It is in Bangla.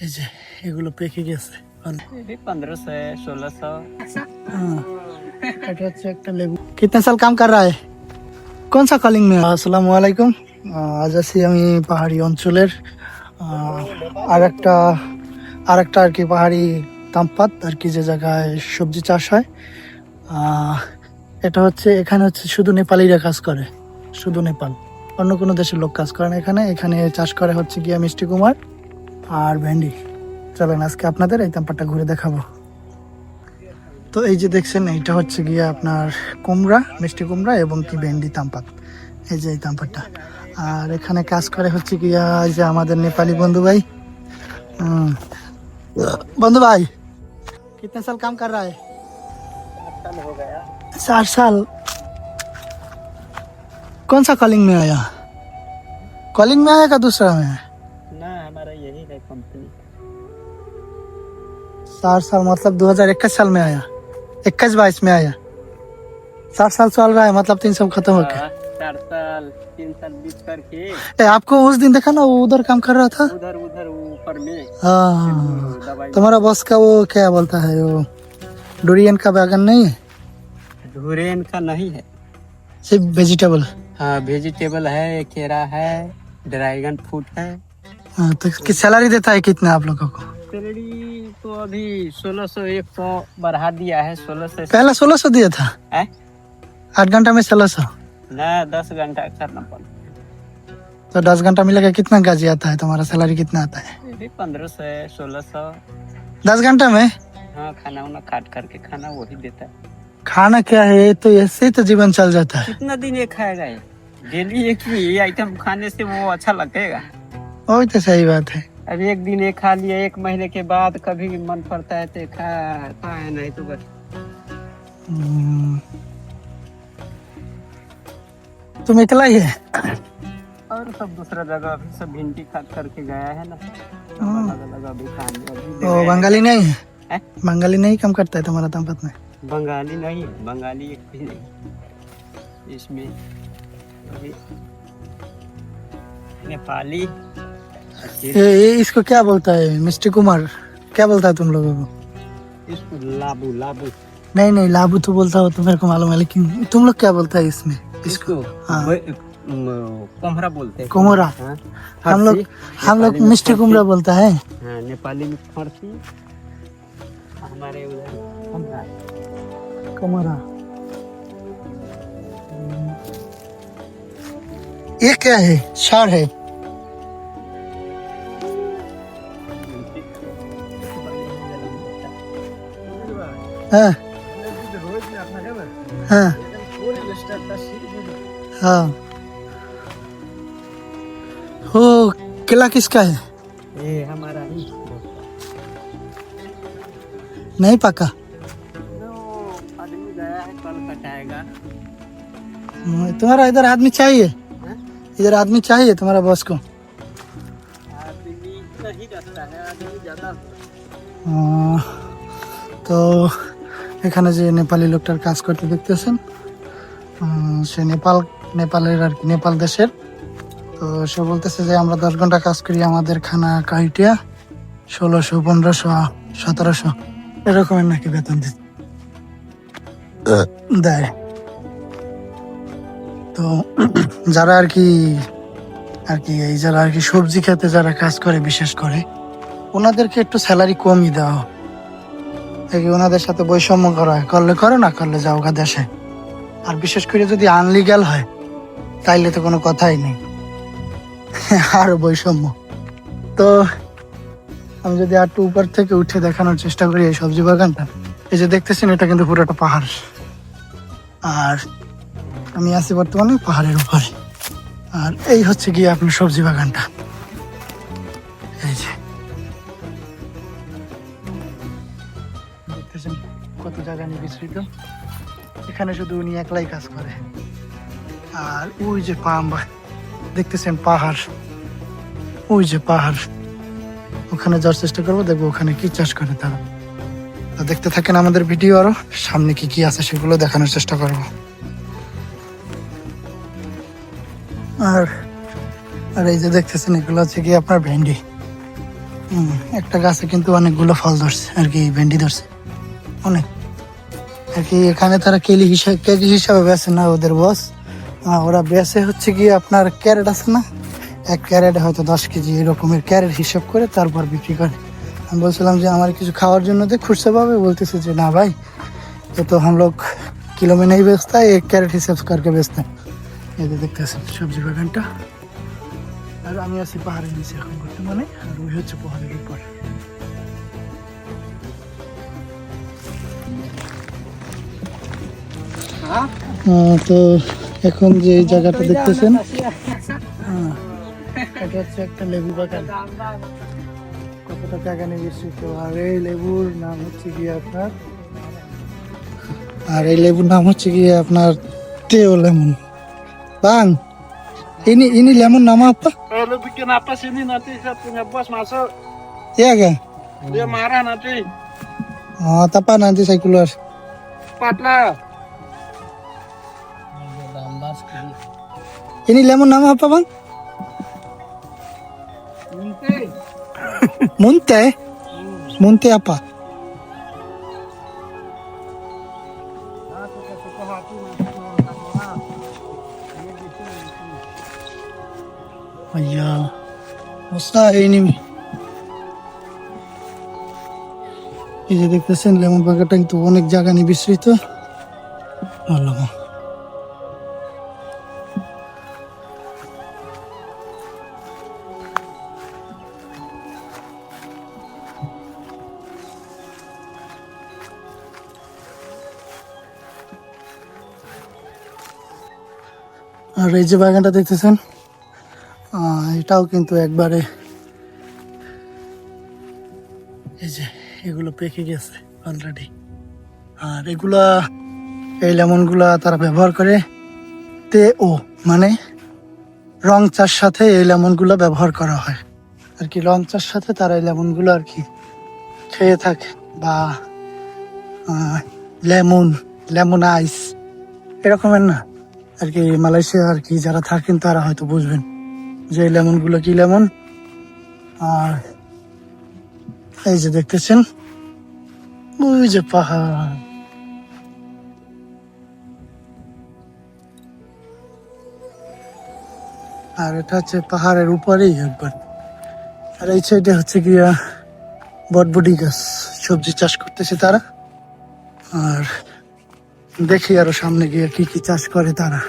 এই যে এগুলো পেকে গেছে ভালো। भी पंद्रह सौ सोलह सौ हाँ, এটা হচ্ছে একটা লেবু कितने साल काम कर रहा है কোন সা কলিং মে আসসালামু আলাইকুম আহ, আজ আছি আমি পাহাড়ি অঞ্চলের আর একটা আর একটা আর কি পাহাড়ি তামপাত আর কি যে জায়গায় সবজি চাষ হয় আহ, এটা হচ্ছে এখানে হচ্ছে শুধু নেপালিরা কাজ করে শুধু নেপাল অন্য কোনো দেশের লোক কাজ করে না এখানে এখানে চাষ করে হচ্ছে গিয়া মিষ্টি কুমার আর ভেন্ডি চলেন আজকে আপনাদের এই তামপাতটা ঘুরে দেখাবো তো এই যে দেখছেন এইটা হচ্ছে গিয়ে আপনার কুমড়া মিষ্টি কুমড়া এবং কি ভেন্ডি তামপাত এই যে এই তামপাতটা আর এখানে কাজ করে হচ্ছে গিয়া এই যে আমাদের নেপালি বন্ধু ভাই হুম। বন্ধু ভাই कितने साल काम कर रहा है साल हो गया चार साल कौन सा कॉलिंग में आया कॉलिंग में आया का दूसरा में ना हमारा यही है कंपनी चार साल मतलब 2021 साल में आया। इक्कीस बाईस में आया। चार साल चल रहा है मतलब तीन सब खत्म हो गया। हाँ, चार साल तीन साल बीत करके। ए, आपको उस दिन देखा ना वो उधर काम कर रहा था? उधर उधर ऊपर में। हाँ। तुम्हारा बॉस का वो क्या बोलता है वो डोरियन का बैगन नहीं है? धुरेन का नहीं है। सिर्फ़ वेजिटेबल हाँ वेजिटेबल है केरा है ड्रैगन फ्रूट है। हाँ, तो इसकी सैलरी देता है कितना आप लोगों को? सैलरी तो अभी सोलह सौ एक सौ बढ़ा दिया है सोलह सौ पहला सोलह सौ दिया था? आठ घंटा में सोलह सौ? ना दस घंटा करना पड़ता तो दस घंटा मिलेगा कितना गाजी आता है? तुम्हारा सैलरी कितना आता है? पंद्रह सौ सोलह सौ। दस घंटा में? हाँ खाना वाना काट करके खाना वही देता है। खाना क्या है? तो ऐसे ही तो जीवन चल जाता है। कितना दिन ये खाएगा डेली एक ही आइटम खाने से वो अच्छा लगेगा। वही तो सही बात है। अब एक दिन ये खा लिया एक महीने के बाद कभी मन पड़ता है तो खाता है नहीं तो बस। हम्म। तुम अकेला ही है। और सब दूसरा जगह अभी सब भिंडी खाद करके गया है ना। हैं। बंगाली नहीं है? बंगाली नहीं कम करता है तुम्हारा तंपत में? बंगाली नहीं है बंगाली एक भी नहीं। इसमें नेपाली ये, ये इसको क्या बोलता है? मिस्टर कुमार क्या बोलता है तुम लोगों को? इसको लाबू लाबू। नहीं नहीं लाबू तो बोलता हो तो मेरे को मालूम है लेकिन तुम लोग क्या बोलता है इसमें? इसको हाँ। कोमरा बोलते हैं। कोमरा। हाँ, हम लोग हम लोग मिस्टर कुमरा बोलता है। हाँ नेपाली में फर्सी। हमारे उधर कोमरा। कुमरा। ये क्या है? शार है। हाँ हाँ हाँ हो किला किसका है ये हमारा ही नहीं पका वो आदमी गया है कल कटाएगा हम्म, तुम्हारा इधर आदमी चाहिए हाँ? इधर आदमी चाहिए तुम्हारा बॉस को आदमी नहीं रहता है आदमी ज्यादा আহ, তো এখানে যে নেপালি লোকটার কাজ করতে দেখতেছেন সে নেপাল, নেপালের আর কি, নেপাল দেশের। তো সে বলতেছে যে, আমরা দশ ঘণ্টা কাজ করি আমাদের খানা কাইটিয়া ষোলোশো, পনেরোশো, সতেরোশো। এরকমের নাকি বেতন দিত- দেয়। তো যারা আর কি আর কি, এই যারা আর কি সবজি খেতে যারা কাজ করে, বিশেষ করে, ওনাদেরকে একটু স্যালারি কমই দেওয়া হোক। ওনাদের সাথে বৈষম্য করা হয়? করলে করো না, করলে যাও গা দেশে। আর বিশেষ করে যদি আনলিগাল হয়, তাইলে তো কোনো কথাই নেই। আর বৈষম্য। তো আমি যদি আর একটু উপর থেকে উঠে দেখানোর চেষ্টা করি এই সবজি বাগানটা, এই যে দেখতেছেন, এটা কিন্তু পুরোটা পাহাড়। আর আমি আছি বর্তমানে পাহাড়ের উপরে। আর এই হচ্ছে গিয়ে আপনার সবজি বাগানটা। এখানে শুধু উনি একলাই কাজ করে। আর ওই যে পাম্বা দেখতেছেন পাহাড়? ওই যে পাহাড়। ওখানে যাওয়ার চেষ্টা করব, দেখব ওখানে কি চাষ করে তারা। তো দেখতে থাকেন আমাদের ভিডিও আরও, সামনে কি কি আছে সেগুলো দেখানোর চেষ্টা করব। আর আর এই যে দেখতেছেন, এগুলো হচ্ছে কি আপনার ভেন্ডি। একটা গাছে কিন্তু অনেকগুলো ফল ধরছে, আর কি ভেন্ডি ধরছে। অনেক। আর কি এখানে তারা কেলি হিসাবে কেজি হিসাবে বেছে না ওদের বস আহ, ওরা বেছে হচ্ছে কি আপনার ক্যারেট আছে না এক ক্যারেটে হয়তো দশ কেজি এরকমের ক্যারেট হিসাব করে তারপর বিক্রি করে আমি বলছিলাম যে আমার কিছু খাওয়ার জন্য দে খুচরা পাবে বলতেছে যে না ভাই ये तो हम लोग किलो में नहीं बेचता है एक कैरेट हिसाब से करके बेचते हैं এই যে দেখতেছেন সবজি বাগানটা আর আমি আছি পাহাড়ের নিচে এখন বর্তমানে আর ওই হচ্ছে পাহাড়ের উপর তো এখন যে এই জায়গাটা দেখতেছেন হ্যাঁ, এটা হচ্ছে একটা লেবু বাগান কতটা জায়গা নিয়ে বিস্তৃত আর এই লেবুর নাম হচ্ছে গিয়ে আপনার আর এই লেবুর নাম হচ্ছে গিয়ে আপনার তেও লেমন বাং ini ini lemon nama apa Eh, lu bikin apa sini nanti saya punya bos masuk iya kan dia marah nanti oh apa nanti saya keluar cepat lah Nanti mau orang. Ini di sini, di sini. Iya. Basta ini এই যে দেখতেছেন লেমন বাগানটা কিন্তু অনেক জায়গা নিয়ে বিস্তৃত আর এই যে বাগানটা দেখতেছেন এটাও কিন্তু একবারে এই যে এগুলো পেকে গেছে অলরেডি আর এগুলা, এই লেমনগুলা তারা ব্যবহার করে। তে ও মানে রং চার সাথে এই লেমনগুলো ব্যবহার করা হয়। আর কি রং চার সাথে তারা এই লেমনগুলো আর কি খেয়ে থাকে বা লেমন লেমন আইস, এরকমের না। আর কি, মালয়েশিয়া আর কি, যারা থাকেন তারা হয়তো বুঝবেন যে এই লেমনগুলো কি লেমন। আর এই যে দেখতেছেন, ওই যে পাহাড়। আর এটা হচ্ছে পাহাড়ের উপরেই একবার। আর এই সাইডে হচ্ছে গিয়া বটবডি গাছ, সবজি চাষ করতেছে তারা। আর দেখি আরও সামনে গিয়ে কি কি চাষ করে তারা।